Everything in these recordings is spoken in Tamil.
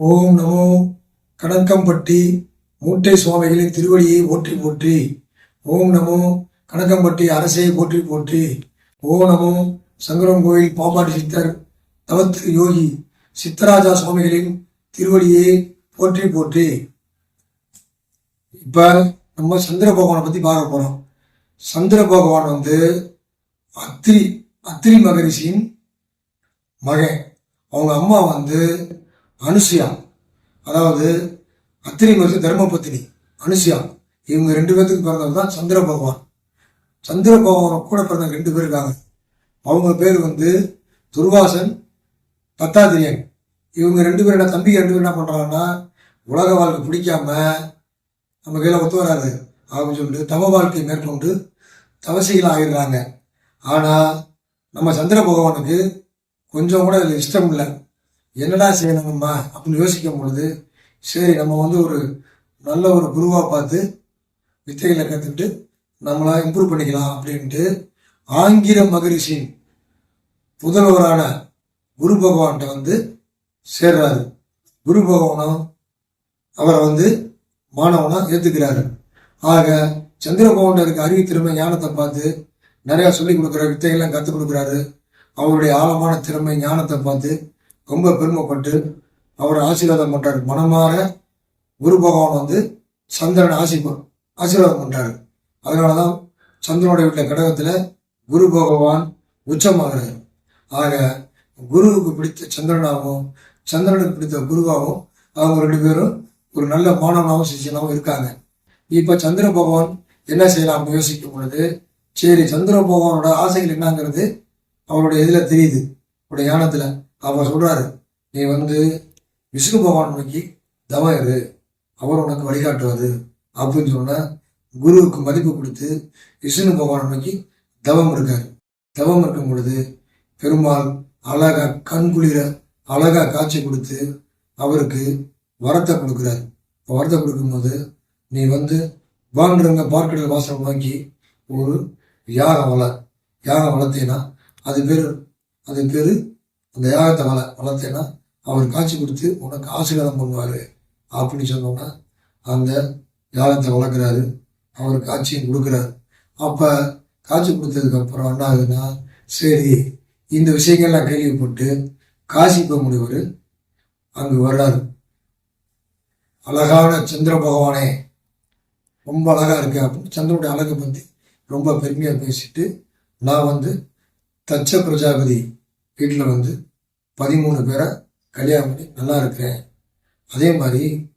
ஓம் நமோ கணக்கம்பட்டி மூட்டை சுவாமிகளின் திருவடியை போற்றி போற்றி. ஓம் நமோ கணக்கம்பட்டி அரசை போற்றி போற்றி. ஓம் நமோ சங்கரம் கோயில் பாம்பாட்டி சித்தர் தவத்திரு யோகி சித்தராஜா சுவாமிகளின் திருவடியை போற்றி போற்றி. இப்போ நம்ம சந்திர பகவானை பற்றி பார்க்க போகிறோம் சந்திர பகவான் வந்து அத்திரி அத்திரி மகரிஷியின் மகன். அவங்க அம்மா வந்து அனுசியா அதாவது அத்திரி மகரிஷி தர்மபத்தினி அனுசியா இவங்க ரெண்டு பேர்த்துக்கு பிறந்தவர் தான் சந்திர பகவான். சந்திர பகவான் கூட பிறந்த ரெண்டு பேர் இருக்காங்க. அவங்க பேர் வந்து துர்வாசன் பத்தாதிரியன் இவங்க ரெண்டு பேரும் என்ன தம்பி ரெண்டு பேரும் என்ன பண்ணுறாங்கன்னா உலக வாழ்க்கை பிடிக்காம நம்ம கையில் ஒத்து வராது. அப்படின்னு சொல்லிட்டு தவ வாழ்க்கை மேற்கொண்டு தவசிகள் ஆகிடுறாங்க. ஆனால் நம்ம சந்திர பகவானுக்கு கொஞ்சம் கூட அதில் இஷ்டம் இல்லை. என்னடா செய்யணும் நம்ம அப்படின்னு யோசிக்கும் பொழுது சரி நம்ம வந்து ஒரு நல்ல ஒரு குருவாக பார்த்து வித்தைகளை கற்றுட்டு நம்மளா இம்ப்ரூவ் பண்ணிக்கலாம் அப்படின்ட்டு ஆங்கில மகரிஷின் புதல்வரான குரு பகவான்கிட்ட வந்து சேர்றாரு. குரு பகவானும் அவரை வந்து மாணவனாக ஏற்றுக்கிறாரு ஆக சந்திர இருக்க அறிவு திறமை ஞானத்தை பார்த்து நிறையா சொல்லி கொடுக்குற வித்தைகள்லாம் கற்றுக் கொடுக்குறாரு. அவருடைய ஆழமான திறமை ஞானத்தை பார்த்து ரொம்ப பெருமைப்பட்டு அவரை ஆசீர்வாதம் பண்ணுறாரு மனமாற குரு பகவான் வந்து சந்திரன் ஆசி ஆசீர்வாதம் பண்ணுறாரு அதனால தான் சந்திரனுடைய வீட்டில் கடகத்தில் குரு பகவான் உச்சமாகிறார். ஆக குருவுக்கு பிடித்த சந்திரனாகவும் சந்திரனுக்கு பிடித்த குருவாகவும் அவங்க ரெண்டு பேரும் ஒரு நல்ல மாணவனாகவும் சிஷியனாகவும் இருக்காங்க. இப்போ சந்திர பகவான் என்ன செய்யலாம் யோசிக்கும் பொழுது சரி சந்திர பகவானோட ஆசைகள் என்னங்கிறது அவருடைய இதில் தெரியுது. அவருடைய யானத்தில் அவர் சொல்கிறாரு நீ வந்து விஷ்ணு பகவான் நோக்கி தவம் இரு. அவர் உனக்கு வழிகாட்டுவார். அப்படின்னு சொன்ன குருவுக்கு மதிப்பு கொடுத்து விஷ்ணு பகவான் நோக்கி தவம் இருக்காரு. தவம் இருக்கும் பொழுது பெருமாள் அழகா கண் குளிர அழகா காட்சி கொடுத்து அவருக்கு வரத்தை கொடுக்குறாரு. இப்போ வரத்தை கொடுக்கும்போது நீ வந்து வாங்குறவங்க பார்க்கடல் வாசல் வாங்கி ஒரு யாகம் வள. யாகம் வளர்த்தீங்கன்னா அது பேர் அது பேர் அந்த யாகத்தை வள வளர்த்தேன்னா அவர் காட்சி கொடுத்து உனக்கு ஆசீர்வாதம் பண்ணுவார் அப்படின்னு சொன்னோன்னா அந்த யாகத்தை வளர்க்குறாரு அவர் காட்சியும் கொடுக்குறாரு. அப்போ காட்சி கொடுத்ததுக்கப்புறம் என்ன ஆகுதுன்னா சரி இந்த விஷயங்கள்லாம் கேள்விப்பட்டு காசி முனிவர் அங்கு வர்றாரு. அழகான சந்திர பகவானே ரொம்ப அழகாக இருக்கு அப்படின்னு சந்திரனுடைய அழகை பற்றி ரொம்ப பெருமையாக பேசிட்டு நான் வந்து தச்ச பிரஜாபதி வீட்டில் வந்து பதிமூணு பேரை கல்யாணம் பண்ணி நல்லா இருக்கிறேன். அதே மாதிரி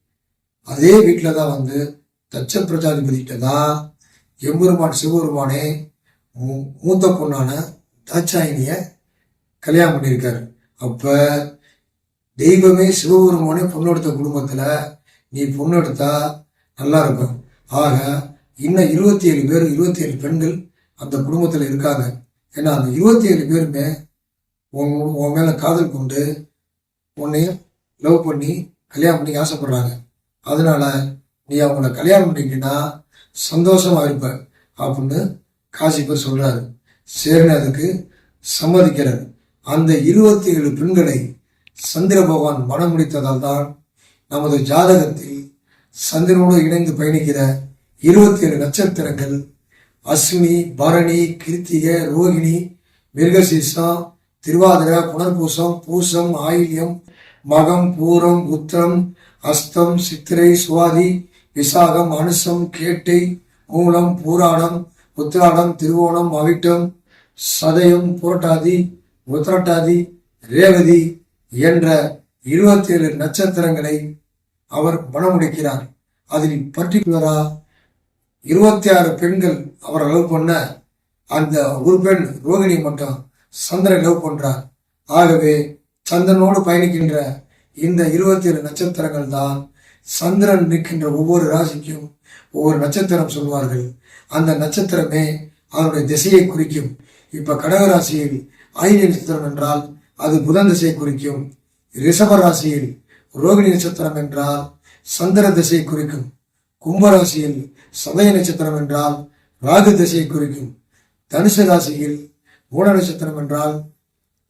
அதே வீட்டில் தான் வந்து தச்ச பிரஜாதிபதிகிட்ட தான் எம்பெருமான் சிவபெருமானே மூ- மூத்த பொண்ணான தாட்சாயினியை கல்யாணம் பண்ணியிருக்காரு. அப்போ தெய்வமே சிவபெருமானே பொண்ணெடுத்த குடும்பத்தில் நீ பொண்ணெடுத்தா நல்லா இருக்கும். ஆக இன்னும் இருபத்தி ஏழு பேர் இருபத்தி ஏழு பெண்கள் அந்த குடும்பத்தில் இருக்காங்க. ஏன்னா அந்த இருபத்தி ஏழு பேருமே உன் உன் மேலே காதல் கொண்டு உன்னையும் லவ் பண்ணி கல்யாணம் பண்ணி ஆசைப்படுறாங்க. அதனால நீ அவங்கள கல்யாணம் பண்ணிட்டீங்கன்னா சந்தோஷமா இருப்ப அப்படின்னு காசிப்பர் சொல்றாரு. சரின்னு அதுக்கு சம்மதிக்கிறார். அந்த இருபத்தி ஏழு பெண்களை சந்திர பகவான் மனம் முடித்ததால் தான் நமது ஜாதகத்தில் சந்திரனோடு இணைந்து பயணிக்கிற இருபத்தி ஏழு நட்சத்திரங்கள் அஸ்வினி பரணி கிருத்திகை ரோகிணி மிருகசீசம் திருவாதிரை புனர்பூசம் பூசம் ஆயில்யம் மகம் பூரம் உத்திரம் அஸ்தம் சித்திரை சுவாதி விசாகம் அனுசம் கேட்டை மூலம் பூராடம் உத்திராடம் திருவோணம் அவிட்டம் சதயம் புரட்டாதி உத்திரட்டாதி ரேவதி என்ற இருபத்தி ஏழு நட்சத்திரங்களை அவர் மனமுடிக்கிறார் அதில் பர்டிகுலரா இருபத்தி ஆறு பெண்கள் அவர் அளவு பண்ண அந்த ஒரு பெண் ரோகிணி மட்டும் சந்திரன் லவ் பண்றார். ஆகவே சந்திரனோடு பயணிக்கின்ற இந்த இருபத்தி ஏழு நட்சத்திரங்கள் தான் சந்திரன் நிற்கின்ற ஒவ்வொரு ராசிக்கும் ஒவ்வொரு நட்சத்திரம் சொல்வார்கள். அந்த நட்சத்திரமே அவருடைய திசையை குறிக்கும். இப்ப கடகராசியில் ஐந்து நட்சத்திரம் என்றால் அது புதன் திசையை குறிக்கும். ரிஷப ராசியில் ரோகிணி நட்சத்திரம் என்றால் சந்திர திசையை குறிக்கும். கும்பராசியில் சதய நட்சத்திரம் என்றால் ராகு திசையை குறிக்கும். தனுசு ராசியில் மூல நட்சத்திரம் என்றால்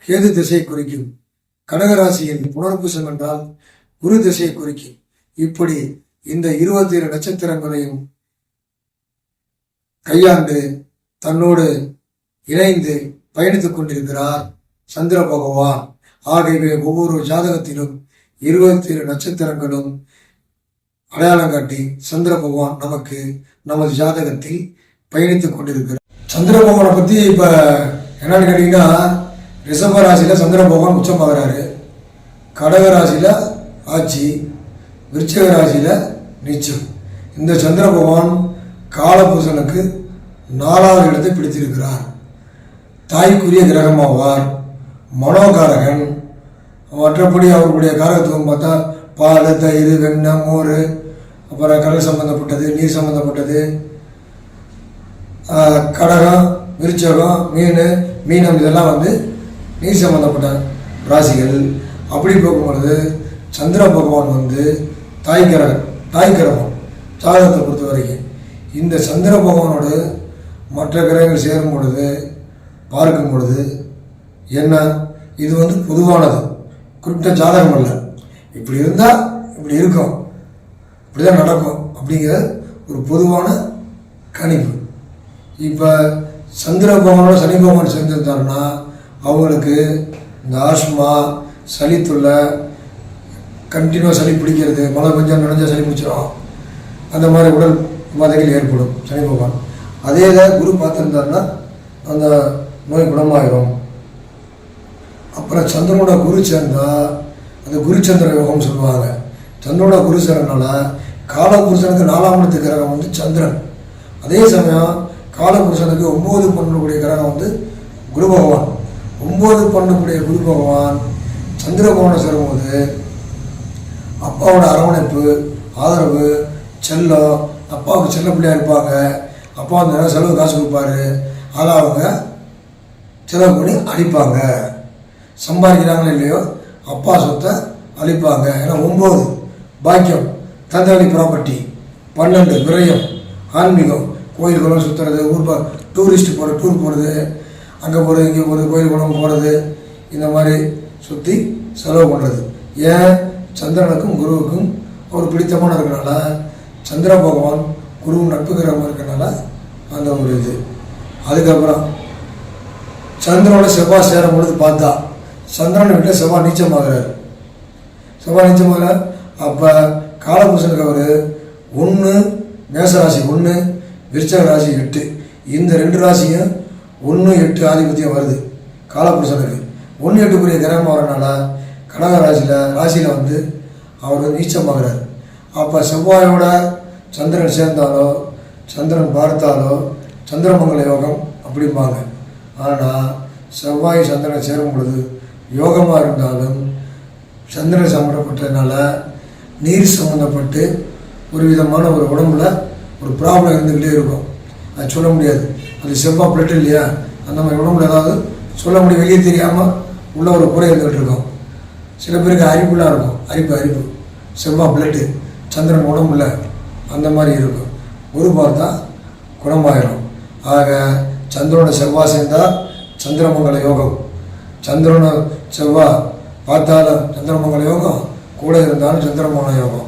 கேது திசையை குறிக்கும். கடகராசியின் புனர்பூசம் என்றால் குரு திசையை குறிக்கும். இப்படி இந்த இருபத்தி ஏழு நட்சத்திரங்களையும் கையாண்டு தன்னோடு இணைந்து பயணித்துக் கொண்டிருக்கிறார் சந்திர பகவான். ஆகவே ஒவ்வொரு ஜாதகத்திலும் இருபத்தி ஏழு நட்சத்திரங்களும் அடையாளம் காட்டி சந்திர பகவான் நமக்கு நமது ஜாதகத்தில் பயணித்துக் கொண்டிருக்கிறார். சந்திர பகவானை பத்தி இப்ப என்னன்னு கேட்டிங்கன்னா ரிஷப ராசியில் சந்திர பகவான் உச்சமாகிறாரு கடக ராசியில் ஆட்சி விருச்சக ராசியில் நீச்சம். இந்த சந்திர பகவான் காலபூசனுக்கு நாலாவது இடத்தை பிடித்திருக்கிறார். தாய்க்குரிய கிரகமாவார் மனோகாரகன். மற்றபடி அவருடைய காரகத்துவம் பார்த்தா பால் தயிர் வெண்ணெய் மோர் அப்புறம் கடல் சம்மந்தப்பட்டது நீர் சம்மந்தப்பட்டது கடகம் விருச்சகம் மீன் மீனம் இதெல்லாம் வந்து நீர் சம்மந்தப்பட்ட ராசிகள். அப்படி போகும்பொழுது சந்திர பகவான் வந்து தாய் கிரகம் ஜாதகத்தை பொறுத்த வரைக்கும். இந்த சந்திர பகவானோடு மற்ற கிரகங்கள் சேரும் பொழுது பார்க்கும் பொழுது என்ன? இது வந்து பொதுவானது. குறிப்பிட்ட ஜாதகம் அல்ல. இப்படி இருந்தால் இப்படி இருக்கும். இப்படி தான் நடக்கும் அப்படிங்கிற ஒரு பொதுவான கணிப்பு. இப்போ சந்திர பகவானோட சனி பகவான் சேர்ந்திருந்தாருன்னா அவங்களுக்கு இந்த ஆஸ்மா சளி தொல்லை கண்டினியூவாக சளி பிடிக்கிறது மழை கொஞ்சம் நினைஞ்சா சளி பிடிச்சிடும் அந்த மாதிரி உடல் பாதைகள் ஏற்படும் சனி பகவான். அதே இதை குரு பார்த்துருந்தாருன்னா அந்த நோய் குணமாயிரும். அப்புறம் சந்திரனோட குரு சேர்ந்தால் அந்த குருச்சந்திர யோகம் சொல்லுவாங்க. சந்திரனோட குரு சேர்றதுனால காலபுருஷனுக்கு நாலாம் இடத்து கிரகம் வந்து சந்திரன். அதே சமயம் காலபுருஷனுக்கு ஒம்பது பண்ணக்கூடிய கிரகம் வந்து குரு பகவான். ஒம்பது பண்ணக்கூடிய குரு பகவான் சந்திர பகவானை சேரும்போது அப்பாவோட அரவணைப்பு ஆதரவு செல்லம் அப்பாவுக்கு செல்ல பிள்ளையாக இருப்பாங்க. அப்பா வந்து நிறைய செலவு காசு கொடுப்பாரு. அதை அவங்க செலவு பண்ணி அழிப்பாங்க. சம்பாதிக்கிறாங்களோ இல்லையோ அப்பா சொத்தை அழிப்பாங்க. ஏன்னா ஒம்பது பாக்கியம் தந்தவழி ப்ராப்பர்ட்டி பன்னெண்டு விரயம் ஆன்மீகம். கோயில் குளம் சுற்றுறது ஊர் ப டூரிஸ்ட் போகிற டூர் போகிறது அங்கே போகிறது இங்கே போகிறது கோயில் குளம் போகிறது இந்த மாதிரி சுற்றி செலவு பண்ணுறது ஏன்? சந்திரனுக்கும் குருவுக்கும் ஒரு பிடித்தமான இருக்கிறனால சந்திர பகவான் குருவும் நட்பு கிரகமாக இருக்கிறனால அந்த ஒரு இது. அதுக்கப்புறம் சந்திரனோட செவ்வாய் சேரும் பொழுது பார்த்தா சந்திரனை விட்டு செவ்வாய் நீச்சமாகிறார். செவ்வாய் நீச்சமாகிறார் அப்போ காலபூசனுக்கு அவர் ஒன்று மேசராசி ஒன்று விருச்சக ராசி எட்டு. இந்த ரெண்டு ராசியும் ஒன்று எட்டு ஆதிபத்தியம் வருது. காலபுருஷனுக்கு. ஒன்று எட்டுக்குரிய கிரகம் வரனால கடக ராசியில் ராசியில் வந்து அவர் நீச்சமாகிறார் அப்போ செவ்வாயோட சந்திரன் சேர்ந்தாலோ சந்திரன் பார்த்தாலோ சந்திரமங்கல யோகம் அப்படிம்பாங்க. ஆனால் செவ்வாய் சந்திரன் சேரும் பொழுது யோகமாக இருந்தாலும் சந்திரன் சம்மந்தப்பட்டதுனால நீர் சம்மந்தப்பட்டு ஒரு விதமான ஒரு உடம்புல ஒரு ப்ராப்ளம் இருந்துக்கிட்டே இருக்கும். அது சொல்ல முடியாது. அது செவ்வாய் பிளட் இல்லையா? அந்த மாதிரி உடம்புல ஏதாவது சொல்ல முடியும். வெளியே தெரியாமல் உள்ள ஒரு குறை இருந்துகிட்டு இருக்கும். சில பேருக்கு அரிப்புலாம் இருக்கும். அரிப்பு அரிப்பு. செவ்வாய் பிளட்டு சந்திரன் உடம்புல அந்த மாதிரி இருக்கும். குரு பார்த்தா குணமாயிடும் ஆக சந்திரனோட செவ்வாய் சேர்ந்தால் சந்திரமங்கல யோகம். சந்திரனை செவ்வாய் பார்த்தாலும் சந்திரமங்கல யோகம். கூட இருந்தாலும் சந்திரமங்கல யோகம்.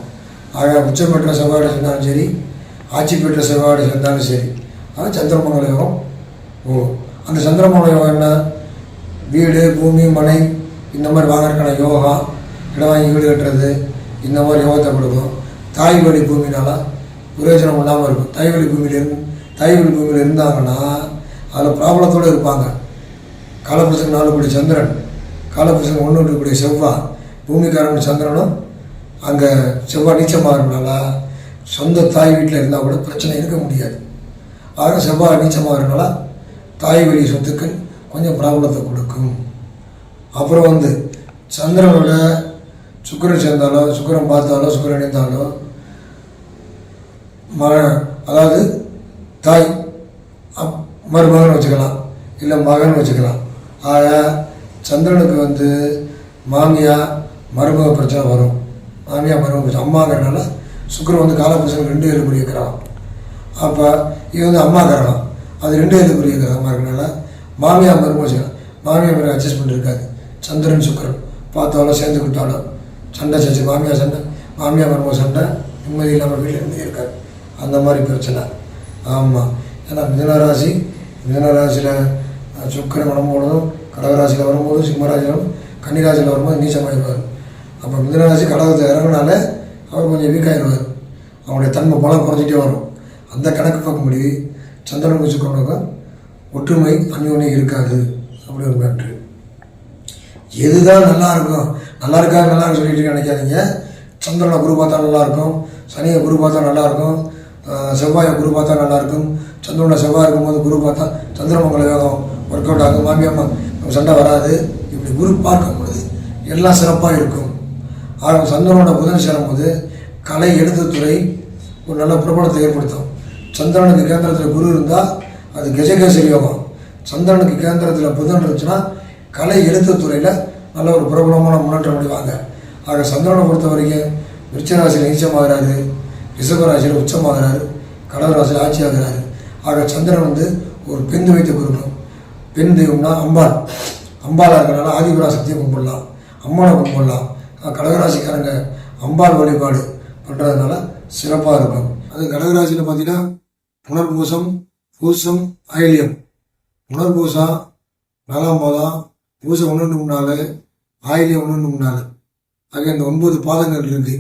ஆக உச்சம் பெற்ற செவ்வாயோட சேர்ந்தாலும் சரி ஆட்சி பெற்ற செவ்வாடு சேர்ந்தாலும் சரி ஆனால் சந்திரமங்கல யோகம். ஓ அந்த சந்திரமங்கல யோகம் என்ன? வீடு பூமி மனை இந்த மாதிரி வாங்கறதுக்கான யோகா இடம் வாங்கி வீடு கட்டுறது இந்த மாதிரி யோகத்தை கொடுக்கும். தாய் வழி பூமினால பிரயோஜனம் இல்லாமல் இருக்கும். தாய் வழி பூமியில இருந்து தாய் வழி பூமியில் இருந்தாங்கன்னா அதில் ப்ராப்ளத்தோடு இருப்பாங்க. காலபுருஷன் நாலு கூடிய சந்திரன் காலபுருஷன் ஒன்று ஒன்று கூடிய செவ்வாய் பூமிக்காரன் சந்திரனும் அங்கே செவ்வாய் நீச்சமாகறதுனால சொந்த தாய் வீட்டில் இருந்தால் கூட பிரச்சனை இருக்க முடியாது. ஆக செவ்வாய் நீச்சமாகறதுனால தாய் வழி சொத்துக்கள் கொஞ்சம் ப்ராப்ளத்தை கொடுக்கும். அப்புறம் வந்து சந்திரனோட சுக்கரன் சேர்ந்தாலோ சுக்கரன் பார்த்தாலோ சுக்கரன் இணைந்தாலோ ம அதாவது தாய் அப் மருமகன் வச்சுக்கலாம் இல்லை மகன் வச்சுக்கலாம். ஆக சந்திரனுக்கு வந்து மாமியா மருமக பிரச்சனை வரும். மாமியா மருமக பிரச்சனை. அம்மாங்கிறனால சுக்கிரன் வந்து காலபுருஷன் ரெண்டு ஏழுக்குரிய கிரகம் அப்போ இது வந்து அம்மா கிரகம் அது ரெண்டு ஏழுக்குரிய கிரகமாக இருக்கனால மாமியார் மருமோசனம் மாமியார் மாமியா மருமக அட்ஜஸ்ட்மெண்ட் இருக்காது. சந்திரன் சுக்கிரன். பார்த்தாலும் சேர்ந்துக்கிட்டாலும் சண்டை சச்சு மாமியார் சண்டை மாமியார் மருமக சண்டை நிம்மதி இல்லாமல் வீட்டில் இருந்து இருக்காது. அந்த மாதிரி பிரச்சனை. ஆமாம் ஏன்னா மிதனராசி மிதனராசியில் சுக்கரன் வரும்போதும் கடகராசியில் வரும்போதும் சிம்மராசியிலும் கன்னிராசியில் வரும்போது நீச்சமாயிடுவார் அப்போ மிதனராசி கடகத்தை இறங்கினாலே அவர் கொஞ்சம் வீக் அவருடைய தன்மை பலம் குறைஞ்சிட்டே வரும். அந்த கணக்கு பார்க்கும்படி சந்திரன் வச்சு ஒற்றுமை அந்யோன்யம் இருக்காது. அப்படி ஒரு மேட்ரு. எதுதான் நல்லா இருக்கும் நல்லா இருக்கா நல்லா இருக்கு சொல்லிட்டு நினைக்காதீங்க. சந்திரனை குரு பார்த்தா நல்லா இருக்கும். சனியை குரு பார்த்தா நல்லா இருக்கும். செவ்வாயை குரு பார்த்தா நல்லா இருக்கும். சந்திரனை செவ்வாய் இருக்கும்போது குரு பார்த்தா சந்திரமங்கல யோகம் ஒர்க் அவுட் ஆகும். மாமியம்மா சண்டை வராது. இப்படி குரு பார்க்கும் பொழுது எல்லாம் சிறப்பாக இருக்கும். ஆக சந்திரனோட புதன் சேரும்போது கலை எழுத்துத்துறை ஒரு நல்ல பிரபலத்தை ஏற்படுத்தும். சந்திரனுக்கு கேந்திரத்தில் குரு இருந்தால் அது கஜகேசரி யோகம். சந்திரனுக்கு கேந்திரத்தில் புதன் இருந்துச்சுன்னா கலை எழுத்துத்துறையில் நல்ல ஒரு பிரபலமான முன்னேற்றம் அடைவாங்க. ஆக சந்திரனை பொறுத்த வரைக்கும் விருச்சராசியில் நீச்சமாகிறாரு ரிஷபராசியில் உச்சமாகிறாரு கடகராசியில் ஆட்சியாகிறாரு. ஆக சந்திரன் வந்து ஒரு பெண் துவைத்த கொடுக்கணும் பெண் தெய்வம்னா அம்பாள். அம்பாளாக இருக்கிறனால ஆதிபுரா சக்தியை கும்பிடலாம். அம்மனை கும்பிடலாம். கடகராசிக்காரங்க அம்பாள் வழிபாடு பண்ணுறதுனால சிறப்பாக இருக்கும். அது கடகராசியில் பார்த்தீங்கன்னா புனர்பூசம் பூசம் ஆயிலியம் புனர்பூசா நாலாம் மாதம் பூசம் ஒன்று முன்னாள் ஆயிலியம் ஒன்று முன்னாள் ஆக இந்த ஒன்பது பாதங்கள் இருக்கு.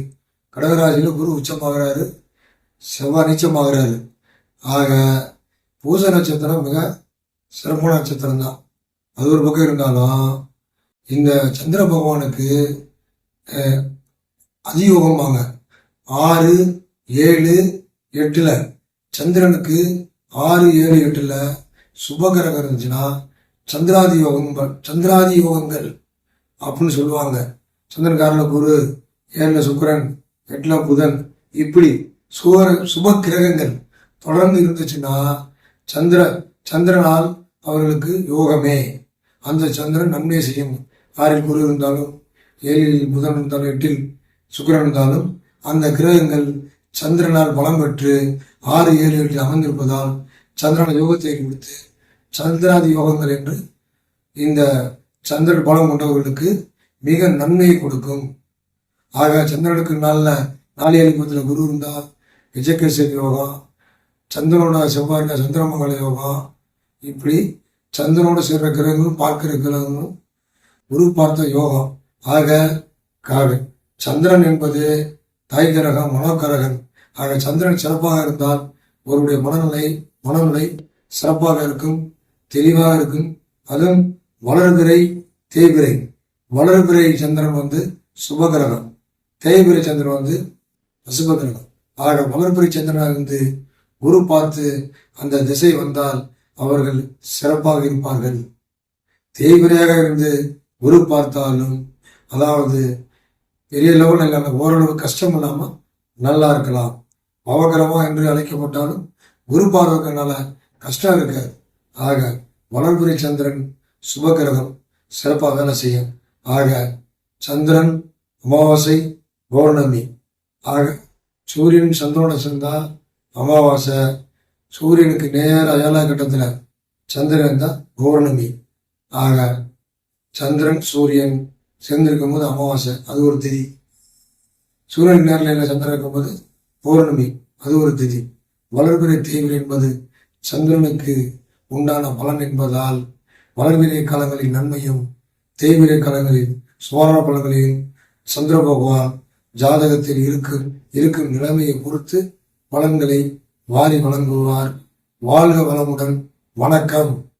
கடகராசியில் குரு உச்சமாகிறாரு செவ்வாய் நீச்சமாகிறாரு. ஆக பூச நட்சத்திரம் மிக சிறப்பான நட்சத்திரம் தான் அது ஒரு பக்கம் இருந்தாலும் இந்த சந்திர பகவானுக்கு அஹ், அதியோகமாங்க ஆறு ஏழு எட்டில் சந்திரனுக்கு ஆறு ஏழு எட்டில் சுபகிரகம் இருந்துச்சுன்னா சந்திராதி யோகம் சந்திராதி யோகங்கள் அப்படின்னு சொல்லுவாங்க. சந்திரன் குரு ஏழில் சுக்கரன் எட்டில் புதன் இப்படி சுகர சுப கிரகங்கள் தொடர்ந்து இருந்துச்சுன்னா சந்திர சந்திரனால் அவர்களுக்கு யோகமே. அந்த சந்திரன் நன்மை செய்யும். யாரில் குரு இருந்தாலும் ஏழில் புதன் இருந்தாலும் எட்டில் சுக்கிரன் இருந்தாலும் அந்த கிரகங்கள் சந்திரனால் பலம் பெற்று ஆறு ஏழு எட்டில் அமர்ந்திருப்பதால் சந்திரன் யோகத்தை கொடுத்து சந்திராதி யோகங்கள் என்று இந்த சந்திர பலம் கொண்டவர்களுக்கு மிக நன்மையை கொடுக்கும். ஆக சந்திரனுக்கு நல்ல நாளியல் பத்தில் குரு இருந்தால் விஜயகேசரி யோகம் சந்திரனோட செவ்வாய் சந்திரமங்கல யோகம் இப்படி சந்திரனோட சேர்ற கிரகங்களும் பார்க்கிற கிரகங்களும் குரு பார்த்த யோகம் ஆக காடு சந்திரன் என்பது தாய் கிரகம் மனோகரகன் ஆக சந்திரன் சிறப்பாக இருந்தால் ஒருவருடைய மனநிலை மனநிலை சிறப்பாக இருக்கும் தெளிவாக இருக்கும். அதுவும் வளர்பிறை தேய்பிறை. வளர்பிறை சந்திரன் வந்து சுபகிரகம். தேய்பிறை சந்திரன் வந்து அசுபகிரகம் ஆக வளர்பிறை சந்திரனாக இருந்து குரு பார்த்து அந்த திசை வந்தால் அவர்கள் சிறப்பாக இருப்பார்கள். தேய்பிரையாக இருந்து குரு பார்த்தாலும் அதாவது பெரிய லெவலில் இல்லாமல் ஓரளவு கஷ்டம் இல்லாமல் நல்லா இருக்கலாம். பவகரமாக என்று அழைக்கப்பட்டாலும் குரு பார்வைக்கனால கஷ்டம் இருக்காது. ஆக வளர்புரி சந்திரன் சுபகிரகம் சிறப்பாக வேலை செய்யும். ஆக சந்திரன் அமாவாசை பௌர்ணமி. ஆக சூரியன் சந்திரனோட சேர்ந்தா அமாவாசை சூரியனுக்கு நேர ஏழாம் கட்டத்தில் சந்திரன் தான் பௌர்ணமி. ஆக சந்திரன் சூரியன் சேர்ந்திருக்கும் போது அமாவாசை அது ஒரு திதி. சூரியன் நேரில் சந்திரன் இருக்கும்போது பௌர்ணமி அது ஒரு திதி. வளர்பிறை தேவை என்பது சந்திரனுக்கு உண்டான பலன் என்பதால் வளர்பிறை காலங்களில் நன்மையும் தேய்விரை காலங்களில் சுவாரண பலன்களில் சந்திர பகவான் ஜாதகத்தில் இருக்கும் இருக்கும் நிலைமையை பொறுத்து பலன்களை வாரி வழங்குவார். வாழ்க வளமுடன். வணக்கம்.